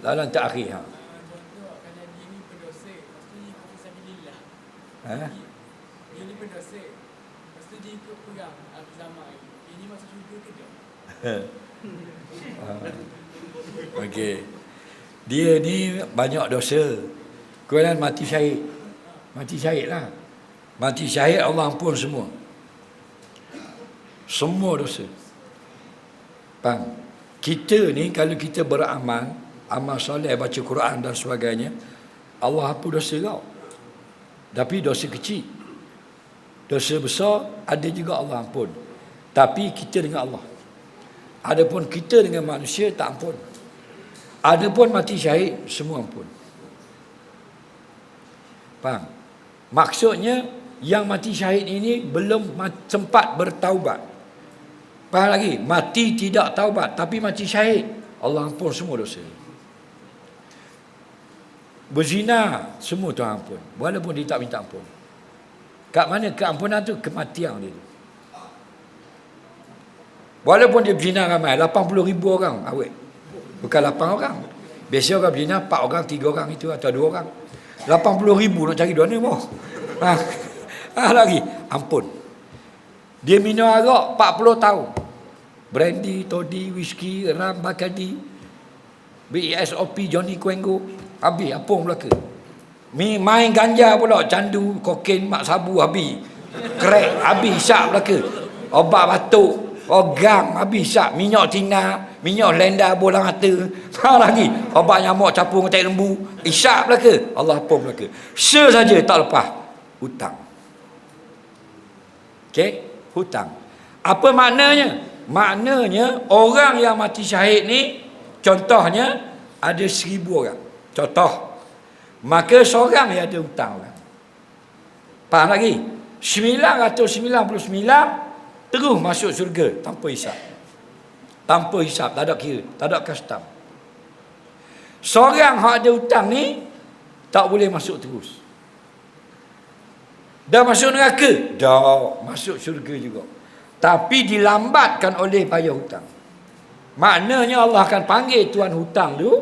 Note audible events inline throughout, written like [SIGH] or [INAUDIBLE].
Dalam takhir ha. Ha? Dia ni pendosa. Lepas [LAUGHS] tu dia ikut perang Abu Zaman. Dia ni masuk syurga ke tak? Okey. Dia ni banyak dosa. Kemudian mati syahid. Mati syahid lah. Mati syahid Allah ampun semua. Semua dosa. Faham? Kita ni kalau kita beramal, amal soleh, baca Quran dan sebagainya, Allah hapus dosa kau. Tapi dosa kecil. Dosa besar ada juga Allah ampun. Tapi kita dengan Allah. Adapun kita dengan manusia tak ampun. Adapun mati syahid semua ampun. Faham? Maksudnya yang mati syahid ini belum sempat bertaubat. Faham lagi? Mati tidak taubat tapi mati syahid. Allah ampun semua dosa. Berzina semua Tuhan ampun. Walaupun dia tak minta ampun. Kat mana keampunan tu? Kematian dia tu. Walaupun dia berzina ramai, 80 ribu orang awet. Bukan 8 orang. Biasa orang berzina 4 orang, 3 orang itu atau 2 orang. 80 ribu nak cari dua ni mau. Ha. ha. lagi, ampun. Dia minum arak 40 tahun. Brandy, toddy, whisky, ram, bakadi. BSOP, Johnny Quengo. Habis, ampun belaka. Mi main ganja pula, candu, kokain, mak sabu habis. Crack habis syak belaka. Obat batuk, organg habis syak, minyak tina, minyak lenda bolang mata. Ha [LAUGHS] lagi, obat nyamuk capur dengan tai lembu, isyak belaka. Allah apa belaka. Se saja tak lepas hutang. Okey, hutang. Apa maknanya? Maknanya orang yang mati syahid ni contohnya ada seribu orang. Contoh Maka seorang yang ada hutang orang. Faham lagi? 999 terus masuk syurga tanpa hisap. Tanpa hisap, tak ada kira, tak ada custom. Seorang yang ada hutang ni tak boleh masuk terus. Dah masuk neraka? Dah masuk syurga juga. Tapi dilambatkan oleh bayar hutang. Maknanya Allah akan panggil tuan hutang tu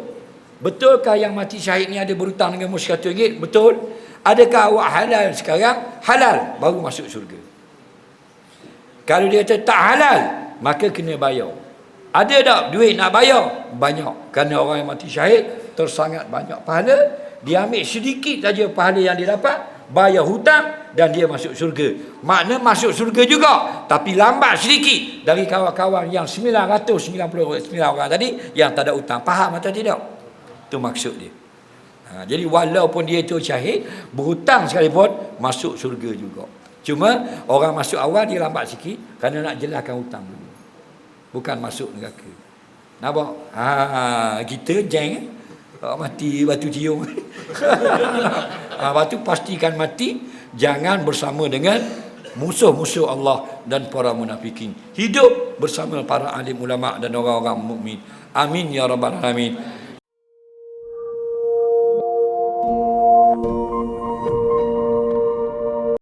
Betulkah yang mati syahid ni ada berhutang dengan mus RM100? Betul. Adakah awak halal sekarang? Halal. Baru masuk syurga. Kalau dia kata tak halal, maka kena bayar. Ada tak duit nak bayar? Banyak. Kerana orang yang mati syahid tersangat banyak pahala. Dia ambil sedikit saja pahala yang dia dapat. Bayar hutang dan dia masuk syurga. Makna masuk syurga juga. Tapi lambat sedikit dari kawan-kawan yang 999 orang tadi yang tak ada hutang. Faham atau tidak? Itu maksud dia. Ha, jadi walaupun dia tu syahid, berhutang sekalipun, masuk syurga juga. Cuma orang masuk awal dia lambat sikit kerana nak jelaskan hutang dulu. Bukan masuk neraka. Nampak? Ha, kita jeng eh? Kalau mati batu cium. [LAUGHS] ha, batu pastikan mati. Jangan bersama dengan musuh-musuh Allah dan para munafikin. Hidup bersama para alim ulama dan orang-orang mukmin. Amin ya rabbal alamin.